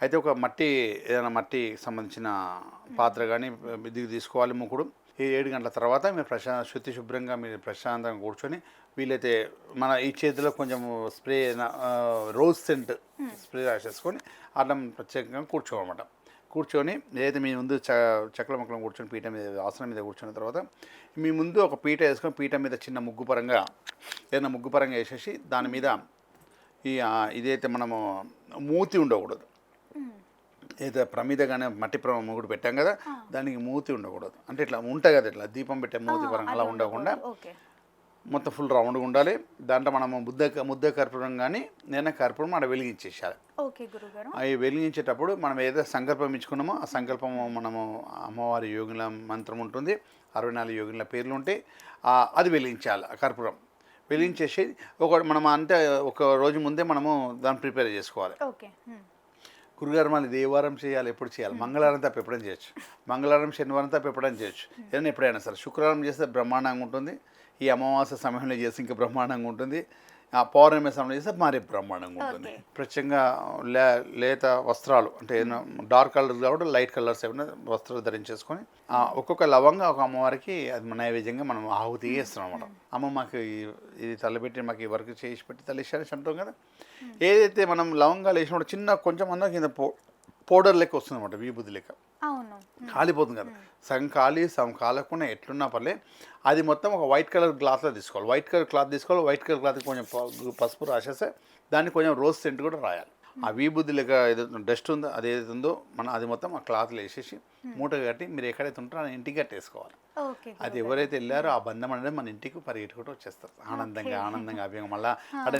అయితే ఒక మట్టి ఏదైనా మట్టి సంబంధించిన పాత్ర కానీ ఇది తీసుకోవాలి ముక్కుడు ఈ ఏడు గంటల తర్వాత మీరు ప్రశా శుద్ధి శుభ్రంగా మీరు ప్రశాంతంగా కూర్చొని వీలైతే మన ఈ చేతిలో కొంచెం స్ప్రే రోజ్ సెంట్ స్ప్రే రాసేసుకొని అట్లా ప్రత్యేకంగా కూర్చోమన్నమాట కూర్చొని ఏదైతే మీ ముందు చ చక్కల మొక్కలం కూర్చొని పీట మీద ఆసనం మీద కూర్చున్న తర్వాత మీ ముందు ఒక పీట వేసుకొని పీట మీద చిన్న ముగ్గు పరంగా ఏదైనా ముగ్గు పరంగా వేసేసి దాని మీద ఈ ఇదైతే మనము మూతి ఉండకూడదు. ఏదో ప్రమిద కానీ మట్టి ప్ర ముగుడు పెట్టాం కదా దానికి మూతి ఉండకూడదు. అంటే ఇట్లా ఉంటుంది కదా ఇట్లా దీపం పెట్టే మూతి పరంగా అలా ఉండకుండా మొత్తం ఫుల్ రౌండ్గా ఉండాలి. దాంట్లో మనము ముద్ద ముద్ద కర్పూరం కానీ నేను కర్పూరం మనం ఓకే గురుగారు. అవి వెలిగించేటప్పుడు మనం ఏదో సంకల్పం ఇచ్చుకున్నామో ఆ సంకల్పము మనము అమ్మవారి యోగుల మంత్రం ఉంటుంది అరవై నాలుగు యోగుల పేర్లు ఉంటాయి అది వెలిగించాలి ఆ కర్పూరం. వెలిగించేసి ఒక మనం అంటే ఒక రోజు ముందే మనము దాన్ని ప్రిపేర్ చేసుకోవాలి. గురుగారు మళ్ళీ ఇది ఏ వారం చేయాలి ఎప్పుడు చేయాలి? మంగళవారం తప్ప ఎప్పుడైనా చేయొచ్చు. మంగళవారం శనివారం తప్ప ఎప్పుడైనా చేయొచ్చు. ఏదైనా ఎప్పుడైనా సరే శుక్రవారం చేస్తే బ్రహ్మాండంగా ఉంటుంది. ఈ అమావాస్య సమయంలో చేస్తే ఇంకా బ్రహ్మాండంగా ఉంటుంది. పౌర్ణమి సమయంలో చేస్తే మరీ బ్రహ్మాండంగా ఉంటుంది. ప్రత్యేకంగా లే లేత వస్త్రాలు అంటే ఏదైనా డార్క్ కలర్ కాబట్టి లైట్ కలర్స్ ఏమైనా వస్త్రాలు ధరించేసుకొని ఆ, ఒక్కొక్క లవంగా ఒక అమ్మవారికి అది నైవేద్యంగా మనం ఆహుతి చేస్తున్నాం అనమాట అమ్మ మాకు ఇది తలపెట్టి మాకు ఈ వర్క్ చేసి పెట్టి తల్లిశారని అంటాం కదా. ఏదైతే మనం లవంగాలు వేసినప్పుడు చిన్న కొంచెం అన్న కింద పో పౌడర్ లెక్క వస్తుంది అనమాట విభూతి లెక్క. కాలిపోతుంది కదా. సగం కాలి సగం కాలకుండా ఎట్లున్నా పర్లే అది మొత్తం ఒక వైట్ కలర్ క్లాత్లో తీసుకోవాలి. వైట్ కలర్ క్లాత్ తీసుకోవాలి. వైట్ కలర్ క్లాత్ కొంచెం పసుపు రాసేస్తే దాన్ని కొంచెం రోజ్ సెంట్ కూడా రాయాలి. ఆ విభూతి లెక్క ఏదైతే డస్ట్ ఉందో అది ఏదైతే ఉందో మనం అది మొత్తం ఆ క్లాత్లో వేసేసి మూట కట్టి మీరు ఎక్కడైతే ఉంటారో ఆ ఇంటికి కట్టేసుకోవాలి. అది ఎవరైతే వెళ్ళారో ఆ బంధం అనేది మన ఇంటికి పరిగెట్టుకుంటూ వచ్చేస్తారు. ఆనందంగా ఆనందంగా అభిగా మళ్ళీ అంటే